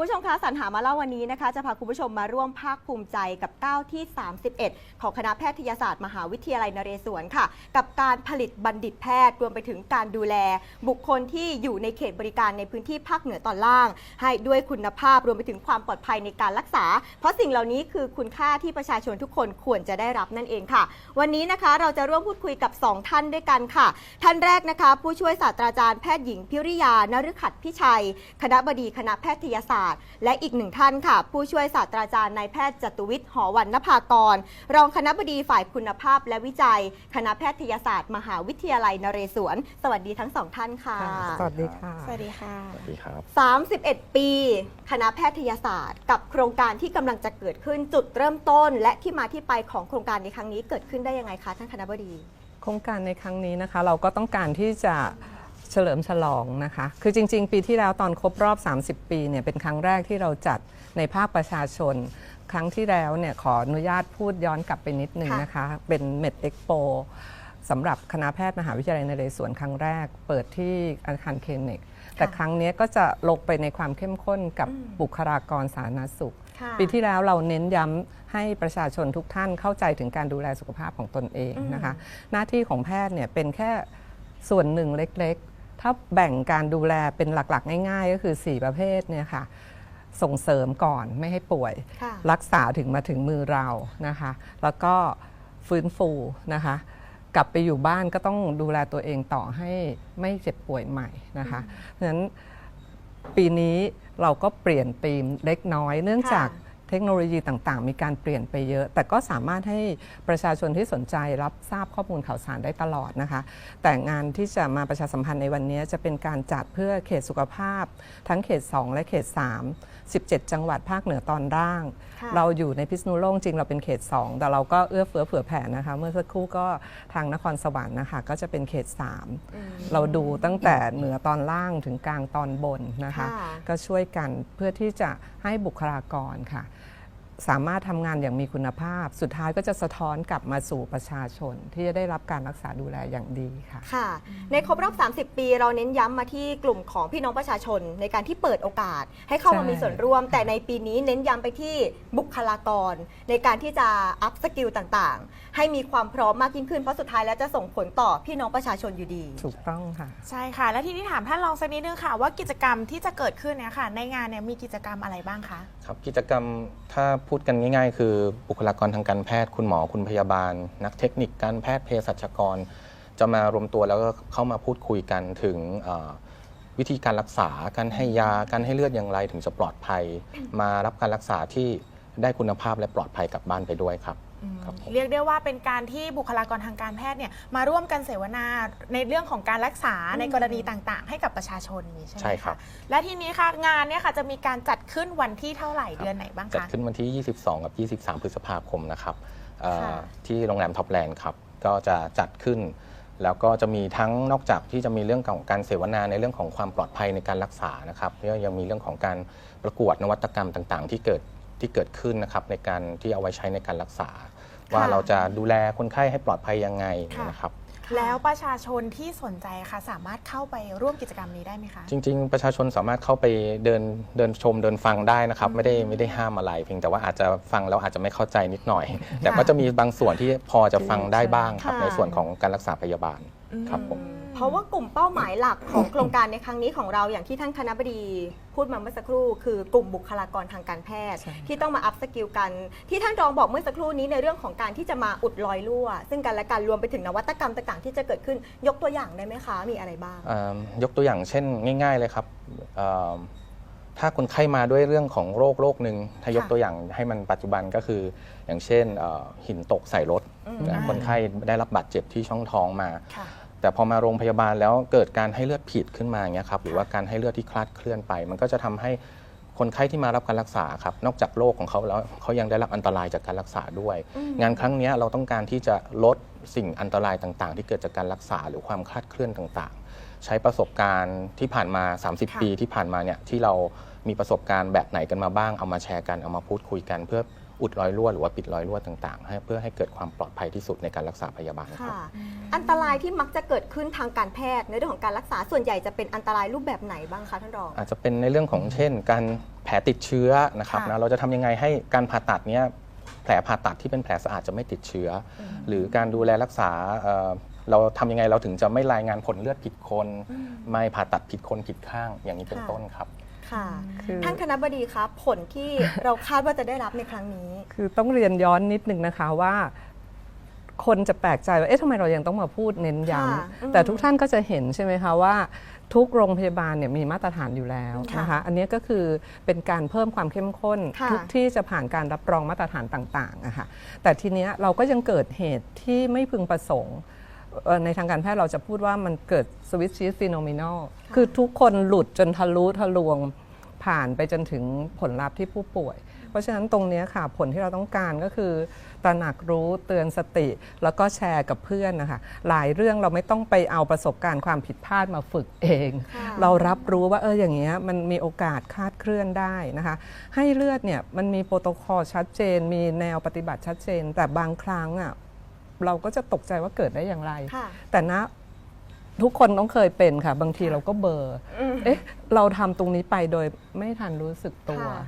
คุณผู้ชมคะสรรหามาเล่าวันนี้นะคะ จะพาคุณผู้ชมมาร่วมภาคภูมิใจกับก้าวที่ 31 ของคณะแพทยศาสตร์มหาวิทยาลัยนเรศวรค่ะ กับการผลิตบัณฑิตแพทย์รวมไปถึงการดูแล บุคคลที่อยู่ในเขตบริการในพื้นที่ภาคเหนือตอนล่าง ให้ด้วยคุณภาพรวมไปถึงความปลอดภัยในการรักษา เพราะสิ่งเหล่านี้คือคุณค่าที่ประชาชนทุกคนควรจะได้รับนั่นเองค่ะ วันนี้นะคะเราจะร่วมพูดคุยกับ 2 ท่านด้วยกันค่ะ ท่านแรกนะคะ ผู้ช่วยศาสตราจารย์แพทย์หญิงพิริยานฤขัดพิชัย คณะบดีคณะแพทยศาสตร์และอีกหนึ่งท่านค่ะ ผู้ช่วยศาสตราจารย์นายแพทย์จตุวิทย์หอวันนภากร รองคณะบดีฝ่ายคุณภาพและวิจัย คณะแพทยศาสตร์ มหาวิทยาลัยนเรศวร สวัสดีทั้งสองท่านค่ะค่ะสวัสดีค่ะ สวัสดีค่ะ สวัสดีครับ 31 ปี คณะแพทยศาสตร์ กับโครงการที่กำลังจะเกิดขึ้นจุดเริ่มต้น และที่มาที่ไปของโครงการในครั้งนี้เกิดขึ้นได้ยังไงคะท่านคณะบดี โครงการในครั้งนี้นะคะ เราก็ต้องการที่จะ เฉลิมฉลองนะคะ คือจริง ๆ ปีที่แล้วตอนครบรอบ 30 ปีเนี่ยเป็นครั้งแรกที่เราจัดในภาคประชาชน ครั้งที่แล้วเนี่ยขออนุญาตพูดย้อนกลับไปนิดนึงค่ะนะคะ เป็นเมดเอ็กโปสำหรับคณะแพทย์มหาวิทยาลัยนเรศวรครั้งแรก เปิดที่อาคารเคเนกแต่ครั้งนี้ก็จะลงไปในความเข้มข้นกับบุคลากรสาธารณสุขค่ะปีที่แล้วเราเน้นย้ำให้ประชาชนทุกท่านเข้าใจถึงการดูแลสุขภาพของตนเองนะคะ หน้าที่ของแพทย์เนี่ยเป็นแค่ส่วนหนึ่งเล็กๆ ถ้าแบ่งการดูแลเป็นหลักๆ ง่าย ๆ ก็คือ 4 ประเภทเนี่ยค่ะ ส่งเสริมก่อนไม่ให้ป่วย ค่ะรักษาถึงมาถึงมือเรานะคะ แล้วก็ฟื้นฟูนะคะ กลับไปอยู่บ้านก็ต้องดูแลตัวเองต่อให้ไม่เจ็บป่วยใหม่นะคะเพราะฉะนั้นปีนี้เราก็เปลี่ยนธีมเล็กน้อย เนื่องจากค่ะ เทคโนโลยีต่างๆ มีการเปลี่ยนไปเยอะ แต่ก็สามารถให้ประชาชนที่สนใจรับทราบข้อมูลข่าวสารได้ตลอดนะคะ แต่งานที่จะมาประชาสัมพันธ์ในวันนี้จะเป็นการจัดเพื่อเขตสุขภาพ ทั้งเขต 2 และเขต 3 17 จังหวัดภาคเหนือตอนล่างค่ะเราอยู่ในพิษณุโลกจริงเราเป็นเขต 2 แต่เราก็เอื้อเฟื้อเผื่อแผ่นะคะ เมื่อสักครู่ก็ทางนครสวรรค์นะคะ ก็จะเป็นเขต 3 เราดูตั้งแต่เหนือตอนล่างถึงกลางตอนบนนะคะค่ะก็ช่วยกันเพื่อที่จะให้บุคลากรค่ะ สามารถทำงานอย่างมีคุณภาพ สุดท้ายก็จะสะท้อนกลับมาสู่ประชาชน ที่จะได้รับการรักษาดูแลอย่างดีค่ะ ค่ะ ในครบรอบ 30 ปี เราเน้นย้ำมาที่กลุ่มของพี่น้องประชาชน ในการที่เปิดโอกาส ให้เข้ามาใช่มีส่วนร่วม แต่ในปีนี้เน้นย้ำไปที่บุคลากร ในการที่จะอัพสกิลต่างๆ ให้มีความพร้อมมากยิ่งขึ้นเพราะสุดท้ายแล้วจะส่งผลต่อพี่น้องประชาชนอยู่ดีถูกต้องค่ะ ใช่ค่ะ แล้วทีนี้ถามท่านรองสักนิดนึงค่ะ ว่ากิจกรรมที่จะเกิดขึ้นเนี่ยค่ะ ในงานเนี่ยมีกิจกรรมอะไรบ้างคะครับกิจกรรมถ้าพูดกันง่าย ๆ คือบุคลากรทางการแพทย์คุณหมอคุณพยาบาล นักเทคนิคการแพทย์เภสัชกร จะมารวมตัวแล้วก็เข้ามาพูดคุยกันถึงวิธีการรักษาการให้ยาการให้เลือดอย่างไรถึงจะปลอดภัย มารับการรักษาที่ได้คุณภาพและปลอดภัยกลับบ้านไปด้วยครับ ครับผม เรียกได้ว่าเป็นการที่บุคลากรทางการแพทย์เนี่ยมาร่วมกันเสวนาในเรื่องของการรักษาในกรณีต่างๆ ให้กับประชาชนนี้ใช่ไหมใช่ครับะและทีนี้ค่ะงานเนี่ยค่ะจะมีการจัดขึ้นวันที่เท่าไหร่เดือนไหนบ้างจัดคะ ขึ้นวันที่ 22 กับ 23 พฤษภาคมนะครับเอ่อค่ะ ที่โรงแรมท็อปแลนด์ครับ ก็จะจัดขึ้น แล้วก็จะมีทั้งนอกจากที่จะมีเรื่องของการเสวนาในเรื่องของความปลอดภัยในการรักษานะครับก็ยังมีเรื่องของการประกวดนวัตกรรมต่างๆ ที่เกิดที่เกิดขึ้นนะครับในการที่เอาไว้ใช้ในการรักษา ว่าเราจะดูแลคนไข้ให้ปลอดภัยยังไงค่ะนะครับแล้วประชาชนที่สนใจค่ะสามารถเข้าไปร่วมกิจกรรมนี้ได้ไหมคะ จริง ๆ ประชาชนสามารถเข้าไปเดินเดินชมเดินฟังได้นะครับ ไม่ได้ไม่ได้ห้ามอะไร เพียงแต่ว่าอาจจะฟังแล้วอาจจะไม่เข้าใจนิดหน่อย แต่ก็จะมีบางส่วนที่พอจะฟังได้บ้างครับค่ะในส่วนของการรักษาพยาบาลอืมครับผมเพ ราะว่ากลุ่มเป้าหมายหลักของโครงการในครั้งนี้ของเราอย่างที่ท่านคณะบดีพูดมาเมื่อสักครู่ คือกลุ่มบุคลากรทางการแพทย์ใช่ที่ต้องมาอัพสกิลกัน ที่ท่านรองบอกเมื่อสักครู่นี้ในเรื่องของการที่จะมาอุดรอยรั่ว ซึ่งกันและกันรวมไปถึงนวัตกรรมต่างๆ ที่จะเกิดขึ้นยกตัวอย่างได้ไหมคะมีอะไรบ้างเอ่อยกตัวอย่างเช่นง่าย ๆ เลยครับเอ่อถ้าคนไข้มาด้วยเรื่องของโรคโรคหนึ่งถ้ายกค่ะตัวอย่างให้มันปัจจุบันก็คือ อย่างเช่นเอ่อหินตกใส่รถอืมนะอ่าคนไข้ได้รับบาดเจ็บที่ช่องท้องมาค่ะ แต่พอมาโรงพยาบาลแล้วเกิดการให้เลือดผิดขึ้นมาอย่างเงี้ยครับหรือว่าการให้เลือดที่คลาดเคลื่อนไป มันก็จะทำให้คนไข้ที่มารับการรักษาครับนอกจากโรคของเขาแล้วเขายังได้รับอันตรายจากการรักษาด้วยอืมงานครั้งเนี้ยเราต้องการที่จะลดสิ่งอันตรายต่างๆ ที่เกิดจากการรักษาหรือความคลาดเคลื่อนต่างๆ ใช้ประสบการณ์ที่ผ่านมาค่ะ30 ปีที่ผ่านมาเนี่ยที่เรามีประสบการณ์แบบไหนกันมาบ้างเอามาแชร์กันเอามาพูดคุยกันเพื่อ อุดรอยรั่วหรือว่าปิดรอยรั่วต่างๆให้เพื่อให้เกิดความปลอดภัยที่สุดในการรักษาพยาบาลครับ ค่ะ อันตรายที่มักจะเกิดขึ้นทางการแพทย์ในเรื่องของการรักษาส่วนใหญ่จะเป็นอันตรายรูปแบบไหนบ้างคะท่านรอง อาจจะเป็นในเรื่องของเช่น การแพ้ผลติดเชื้อนะครับค่ะนะเราจะทำยังไงให้การผ่าตัดเนี้ยแผลผ่าตัดที่เป็นแผลสะอาดจะไม่ติดเชื้ออหรือการดูแลรักษาเอ่อเราทำยังไงเราถึงจะไม่รายงานผลเลือดผิดคน ไม่ผ่าตัดผิดคนผิดข้างอย่างนี้เป็นค่ะ ต้นครับ ค่ะคือท่านคณะบดีครับผลที่เราคาดว่าจะได้รับในครั้งนี้ คือต้องเรียนย้อนนิดนึงนะคะว่า คนจะแปลกใจว่าเอ๊ะทำไมเรายังต้องมาพูดเน้นย้ค่ะอืมำแต่ทุกท่านก็จะเห็นใช่ไหมคะว่าทุกโรงพยาบาลเนี่ยมีมาตรฐานอยู่แล้วค่ะนะคะ อันนี้ก็คือเป็นการเพิ่มความเข้มข้นค่ะทุกที่จะผ่านการรับรองมาตรฐานต่างๆอะค่ะแต่ทีเนี้ยเราก็ยังเกิดเหตุที่ไม่พึงประสงค์เอ่อ ในทางการแพทย์เราจะพูดว่ามันเกิดสวิตชีสฟีโนมินอลคือทุกคนหลุดจนทะลุทะลวงผ่านไปจนถึงผลลัพธ์ที่ผู้ป่วย เพราะฉะนั้นตรงเนี้ยค่ะผลที่เราต้องการก็คือ ตระหนักรู้เตือนสติ แล้วก็แชร์กับเพื่อนนะคะหลายเรื่องเราไม่ต้องไปเอาประสบการณ์ความผิดพลาดมาฝึกเองค่ะเรารับรู้ว่าเอออย่างเงี้ยมันมีโอกาสคลาดเคลื่อนได้นะคะให้เลือดเนี่ยมันมีโปรโตคอลชัดเจน มีแนวปฏิบัติชัดเจน แต่บางครั้งอะ เราก็จะตกใจว่าเกิดได้อย่างไร ค่ะ แต่นะทุกคนต้องเคยเป็นค่ะ บางทีเราก็เบลอออืมเอ๊ะ เราทำตรงนี้ไปโดยไม่ทันรู้สึกตัว ค่ะ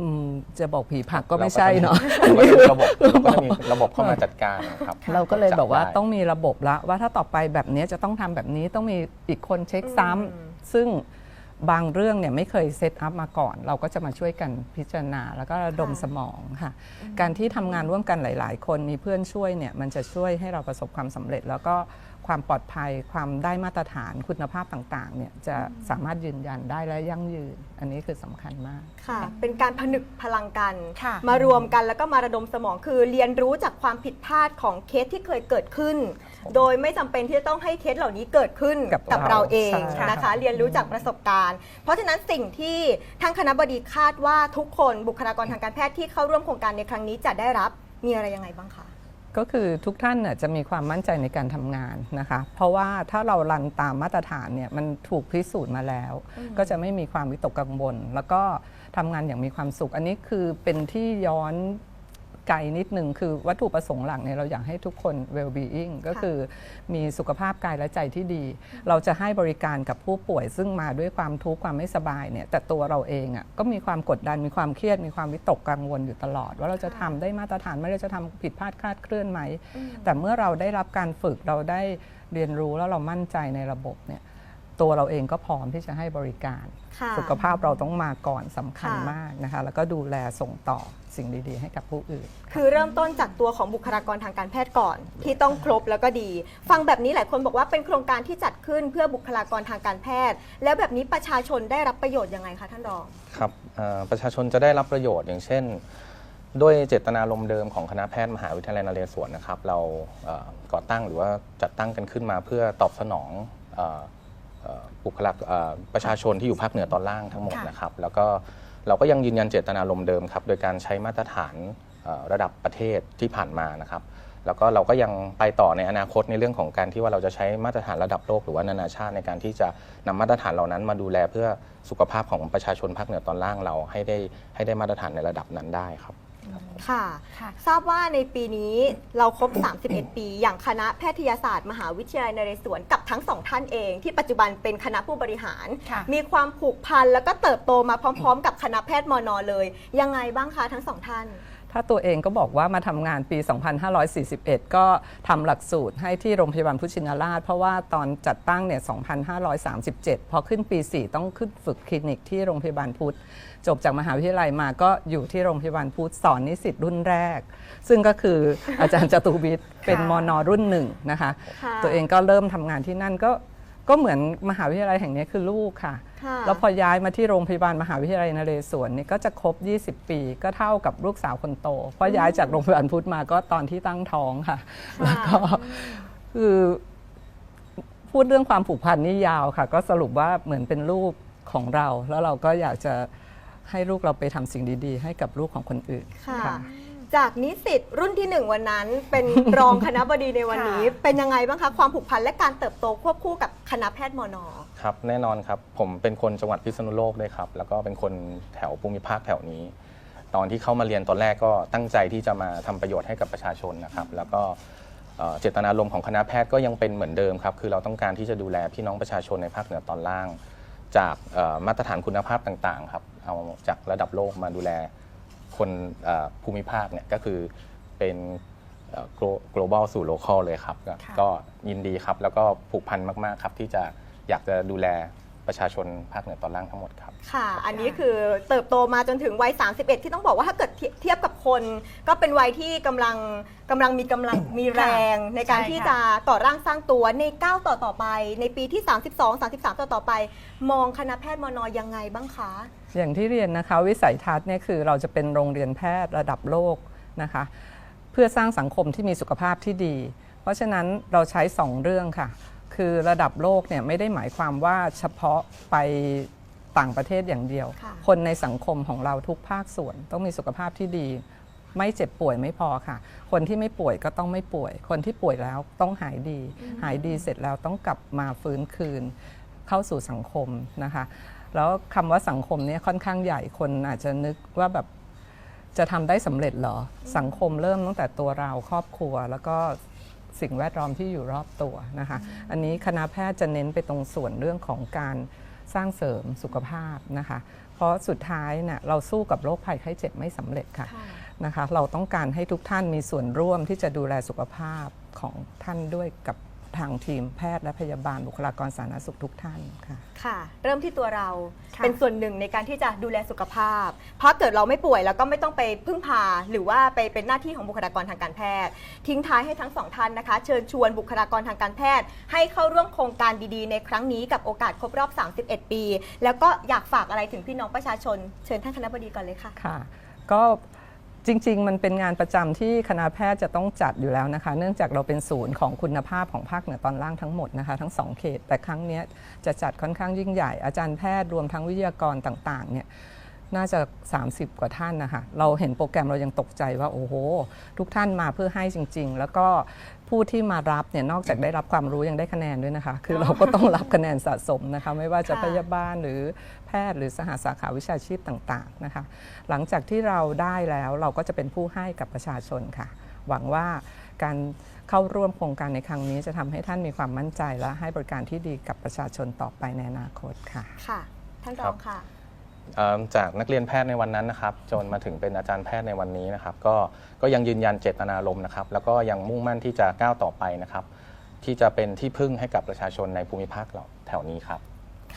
อืมจะบอกผีผลักก็ไม่ใช่เนาะเราก็จะมีระบบเราก็จะมีระบบเข้ามาจัดการนะครับเราก็เลยบอกว่าจัได้ ต้องมีระบบละว่าถ้าต่อไปแบบนี้จะต้องทำแบบนี้ต้องมีอีกคนเช็คซ้อืมำซึ่ง บางเรื่องเนี่ยไม่เคยเซตอัพมาก่อน เราก็จะมาช่วยกันพิจารณา แล้วก็ระดมสมองค่ะ การที่ทำงานร่วมกันหลาย ๆ คนมีเพื่อนช่วยเนี่ยมันจะช่วยให้เราประสบความสำเร็จแล้วก็ ความปลอดภัยความได้มาตรฐานคุณภาพต่างๆเนี่ยจะสามารถยืนยันได้และยั่งยืน อันนี้คือสำคัญมากค่ะ เป็นการผนึกพลังกันค่ะมารวมกันแล้วก็มาระดมสมองคือเรียนรู้จากความผิดพลาดของเคสที่เคยเกิดขึ้น โดยไม่จำเป็นที่จะต้องให้เคสเหล่านี้เกิดขึ้นกับกับเราเราเองใช่นะคะ เรียนรู้จากประสบการณ์ เพราะฉะนั้นสิ่งที่ทางคณะบดีคาดว่าทุกคนบุคลากรทางการแพทย์ที่เข้าร่วมโครงการในครั้งนี้จะได้รับมีอะไรยังไงบ้างคะ ก็คือทุกท่านน่ะจะมีความมั่นใจในการทำงานนะคะ เพราะว่าถ้าเรารันตามมาตรฐานเนี่ยมันถูกพิสูจน์มาแล้ว ก็จะไม่มีความวิตกกังวล แล้วก็ทำงานอย่างมีความสุข อันนี้คือเป็นที่ย้อน ไกลนิดหนึ่งคือวัตถุประสงค์หลักเนี่ยเราอยากให้ทุกคน well being ก็คือมีสุขภาพกายและใจที่ดี เราจะให้บริการกับผู้ป่วย ซึ่งมาด้วยความทุกข์ความไม่สบายเนี่ยแต่ตัวเราเองอะก็มีความกดดันมีความเครียด มีความวิตกกังวลอยู่ตลอด ว่าเราจะทำได้มาตรฐานไหมเราจะทำผิดพลาดคลาดเคลื่อนไหมแต่เมื่อเราได้รับการฝึกเราได้เรียนรู้แล้วเรามั่นใจในระบบเนี่ย ตัวเราเองก็พร้อมที่จะให้บริการ ค่ะ สุขภาพเราต้องมาก่อนสำคัญค่ะ มากนะคะ แล้วก็ดูแลส่งต่อสิ่งดีๆ ให้กับผู้อื่น คือเริ่มต้นจากตัวของบุคลากรทางการแพทย์ก่อน ที่ต้องครบแล้วก็ดี ฟังแบบนี้หลายคนบอกว่าเป็นโครงการที่จัดขึ้นเพื่อบุคลากรทางการแพทย์ แล้วแบบนี้ประชาชนได้รับประโยชน์ยังไงคะท่านรอง ครับเอ่อประชาชนจะได้รับประโยชน์อย่างเช่น ด้วยเจตนารมณ์เดิมของคณะแพทย์มหาวิทยาลัยนเรศวรนะครับ เราเอ่อก่อตั้งหรือว่าจัดตั้งกันขึ้นมาเพื่อตอบสนองเอ่อเอ่อ บุคลากรเอ่อประชาชนที่อยู่ภาคเหนือตอนล่างทั้งหมดค่ะนะครับ แล้วก็เราก็ยังยืนยันเจตนารมณ์เดิมครับ โดยการใช้มาตรฐานเอ่อระดับประเทศที่ผ่านมานะครับ แล้วก็เราก็ยังไปต่อในอนาคตในเรื่องของการที่ว่าเราจะใช้มาตรฐานระดับโลกหรือว่านานาชาติในการที่จะนำมาตรฐานเหล่านั้นมาดูแลเพื่อสุขภาพของประชาชนภาคเหนือตอนล่างเราให้ได้ให้ได้มาตรฐานในระดับนั้นได้ครับ ค่ะค่ะ ทราบว่าในปีนี้เราครบ 31 ปี อย่างคณะแพทยศาสตร์ มหาวิทยาลัยนเรศวรกับทั้งสองท่านเอง ที่ปัจจุบันเป็นคณะผู้บริหารค่ะมีความผูกพันแล้วก็เติบโตมาพร้อม ๆ กับคณะแพทย์มอนอเลย ยังไงบ้างคะทั้งสองท่าน ถ้าตัวเองก็บอกว่ามาทำงานปี 2541 ก็ทำหลักสูตรให้ที่โรงพยาบาลพุทธชินราช เพราะว่าตอนจัดตั้งเนี่ย 2537 พอขึ้นปี 4 ต้องขึ้นฝึกคลินิกที่โรงพยาบาลพุทธจบจากมหาวิทยาลัยมาก็อยู่ที่โรงพยาบาลพุทธสอนนิสิตรุ่นแรก ซึ่งก็คืออาจารย์จตุวิทย์เป็นมนรุ่นหนึ่งนะคะค่ะตัวเองก็เริ่มทำงานที่นั่นก็ ก็เหมือนมหาวิทยาลัยแห่งนี้คือลูกค่ะค่ะ แล้วพอย้ายมาที่โรงพยาบาลมหาวิทยาลัยนเรศวรเนี่ยก็จะครบ 20 ปี ก็เท่ากับลูกสาวคนโต เพราะย้ายจากโรงพยาบาลพุทธมาก็ตอนที่ตั้งท้องค่ะ แล้วก็คือพูดเรื่องความผูกพันนี่ยาวค่ะ ก็สรุปว่าเหมือนเป็นลูกของเรา แล้วเราก็อยากจะให้ลูกเราไปทำสิ่งดี ๆ ให้กับลูกของคนอื่นค่ะ จากนิสิตรุ่นที่หนึ่งวันนั้น เป็นรองคณะบดีในวันนี้ค่ะเป็นยังไงบ้างคะความผูกพันและการเติบโตควบคู่กับคณะแพทย์มอนอครับแน่นอนครับผมเป็นคนจังหวัดพิษณุโลกด้วยครับ แล้วก็เป็นคนแถวภูมิภาคแถวนี้ ตอนที่เข้ามาเรียนตอนแรกก็ตั้งใจที่จะมาทำประโยชน์ให้กับประชาชนนะครับ แล้วก็เอ่อเจตนารมณ์ของคณะแพทย์ก็ยังเป็นเหมือนเดิมครับ คือเราต้องการที่จะดูแลพี่น้องประชาชนในภาคเหนือตอนล่าง จากเอ่อมาตรฐานคุณภาพต่างๆครับเอาจากระดับโลกมาดูแล คนเอ่อภูมิภาคเนี่ยก็คือเป็นเอ่อ glo- global สู่ local เลยครับก็ค่ะ ก็ยินดีครับ แล้วก็ผูกพันมาก ๆ ครับ ที่จะอยากจะดูแล ประชาชนภาคเหนือตอนล่างทั้งหมดครับ ค่ะ อันนี้คือเติบโตมาจนถึงวัย 31 ที่ต้องบอกว่าถ้าเกิดเทียเทียบกับคน ก็เป็นวัยที่กำลังกำลังมีกำลังมีแรง ในการใช่ค่ะ ที่จะก่อร่างสร้างตัวในก้าวต่อต่อไป ในปีที่ 32 33 ต่อต่อไป มองคณะแพทย์มนยังไงบ้างคะ อย่างที่เรียนนะคะวิสัยทัศน์เนี่ยคือเราจะเป็นโรงเรียนแพทย์ระดับโลกนะคะเพื่อสร้างสังคมที่มีสุขภาพที่ดี เพราะฉะนั้นเราใช้ 2 เรื่องค่ะ คือระดับโลกเนี่ยไม่ได้หมายความว่าเฉพาะไปต่างประเทศอย่างเดียว ค่ะ คนในสังคมของเราทุกภาคส่วน ต้องมีสุขภาพที่ดี ไม่เจ็บป่วยไม่พอค่ะ คนที่ไม่ป่วยก็ต้องไม่ป่วย คนที่ป่วยแล้วต้องหายดี หายดีเสร็จแล้วต้องกลับมาฟื้นคืน เข้าสู่สังคมนะคะ แล้วคำว่าสังคมเนี่ยค่อนข้างใหญ่คนอาจจะนึกว่าแบบจะทำได้สำเร็จเหรอ สังคมเริ่มตั้งแต่ตัวเราครอบครัว แล้วก็ สิ่งแวดล้อมที่อยู่รอบตัวนะคะอันนี้คณะแพทย์จะเน้นไปตรงส่วนเรื่องของการสร้างเสริมสุขภาพนะคะ เพราะสุดท้ายเนี่ยเราสู้กับโรคภัยไข้เจ็บไม่สำเร็จค่ะนะคะ เราต้องการให้ทุกท่านมีส่วนร่วมที่จะดูแลสุขภาพของท่านด้วยกับ ทางทีมแพทย์และพยาบาลบุคลากรสาธารณสุขทุกท่านค่ะ ค่ะ เริ่มที่ตัวเราค่ะ เป็นส่วนหนึ่งในการที่จะดูแลสุขภาพ เพราะเกิดเราไม่ป่วยแล้วก็ไม่ต้องไปพึ่งพา หรือว่าไปเป็นหน้าที่ของบุคลากรทางการแพทย์ ทิ้งท้ายให้ทั้งสองท่านนะคะ เชิญชวนบุคลากรทางการแพทย์ ให้เข้าร่วมโครงการดีๆ ในครั้งนี้กับโอกาสครบรอบ 31 ปี แล้วก็อยากฝากอะไรถึงพี่น้องประชาชน เชิญท่านคณะบดีก่อนเลยค่ะ ค่ะก็ จริง ๆ มันเป็นงานประจำที่คณะแพทย์จะต้องจัดอยู่แล้วนะคะ เนื่องจากเราเป็นศูนย์ของคุณภาพของภาคเหนือตอนล่างทั้งหมดนะคะ ทั้งสองเขต แต่ครั้งเนี้ยจะจัดค่อนข้างยิ่งใหญ่อาจารย์แพทย์รวมทั้งวิทยากรต่างๆเนี่ย น่าจะ 30 กว่าท่านนะคะเราเห็นโปรแกรมเรายังตกใจว่าโอ้โห ทุกท่านมาเพื่อให้จริง ๆ แล้วก็ผู้ที่มารับเนี่ยนอกจากได้รับความรู้ยังได้คะแนนด้วยนะคะ คือเราก็ต้องรับคะแนนสะสมนะคะ ไม่ว่าจะค่ะพยาบาลหรือแพทย์หรือสหสาขาวิชาชีพต่างๆนะคะ หลังจากที่เราได้แล้วเราก็จะเป็นผู้ให้กับประชาชนค่ะ หวังว่าการเข้าร่วมโครงการในครั้งนี้จะทำให้ท่านมีความมั่นใจและให้บริการที่ดีกับประชาชนต่อไปในอนาคตค่ะ ค่ะ ท่านรองค่ะ เอิ่มจากนักเรียนแพทย์ในวันนั้นนะครับ จนมาถึงเป็นอาจารย์แพทย์ในวันนี้นะครับ ก็ก็ยังยืนยันเจตนารมณ์นะครับ แล้วก็ยังมุ่งมั่นที่จะก้าวต่อไปนะครับ ที่จะเป็นที่พึ่งให้กับประชาชนในภูมิภาคเราแถวนี้ครับ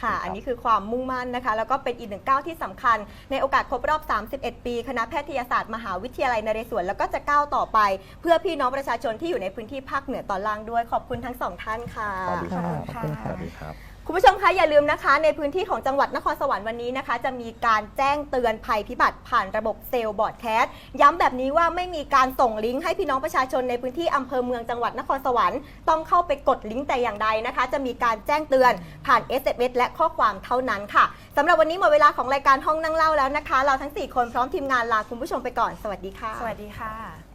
ค่ะครับอันนี้คือความมุ่งมั่นนะคะ แล้วก็เป็นอีกหนึ่งก้าวที่สำคัญ ในโอกาสครบรอบ 31 ปี คณะแพทยศาสตร์มหาวิทยาลัยนเรศวรแล้วก็จะก้าวต่อไป เพื่อพี่น้องประชาชนที่อยู่ในพื้นที่ภาคเหนือตอนล่างด้วย ขอบคุณทั้งสองท่านค่ะ สวัสดีครับ ขอบคุณค่ะ สวัสดีครับ คุณผู้ชมคะอย่าลืมนะคะ ในพื้นที่ของจังหวัดนครสวรรค์วันนี้นะคะ จะมีการแจ้งเตือนภัยพิบัติผ่านระบบเซลล์บอร์ดแคสต์ย้ำแบบนี้ว่าไม่มีการส่งลิงก์ให้พี่น้องประชาชนในพื้นที่อำเภอเมืองจังหวัดนครสวรรค์ต้องเข้าไปกดลิงก์แต่อย่างใดนะคะ จะมีการแจ้งเตือนผ่าน SMS และข้อความเท่านั้นค่ะสำหรับวันนี้หมดเวลาของรายการห้องนั่งเล่าแล้วนะคะ เราทั้ง 4 คนพร้อมทีมงานลาคุณผู้ชมไปก่อนสวัสดีค่ะ สวัสดีค่ะ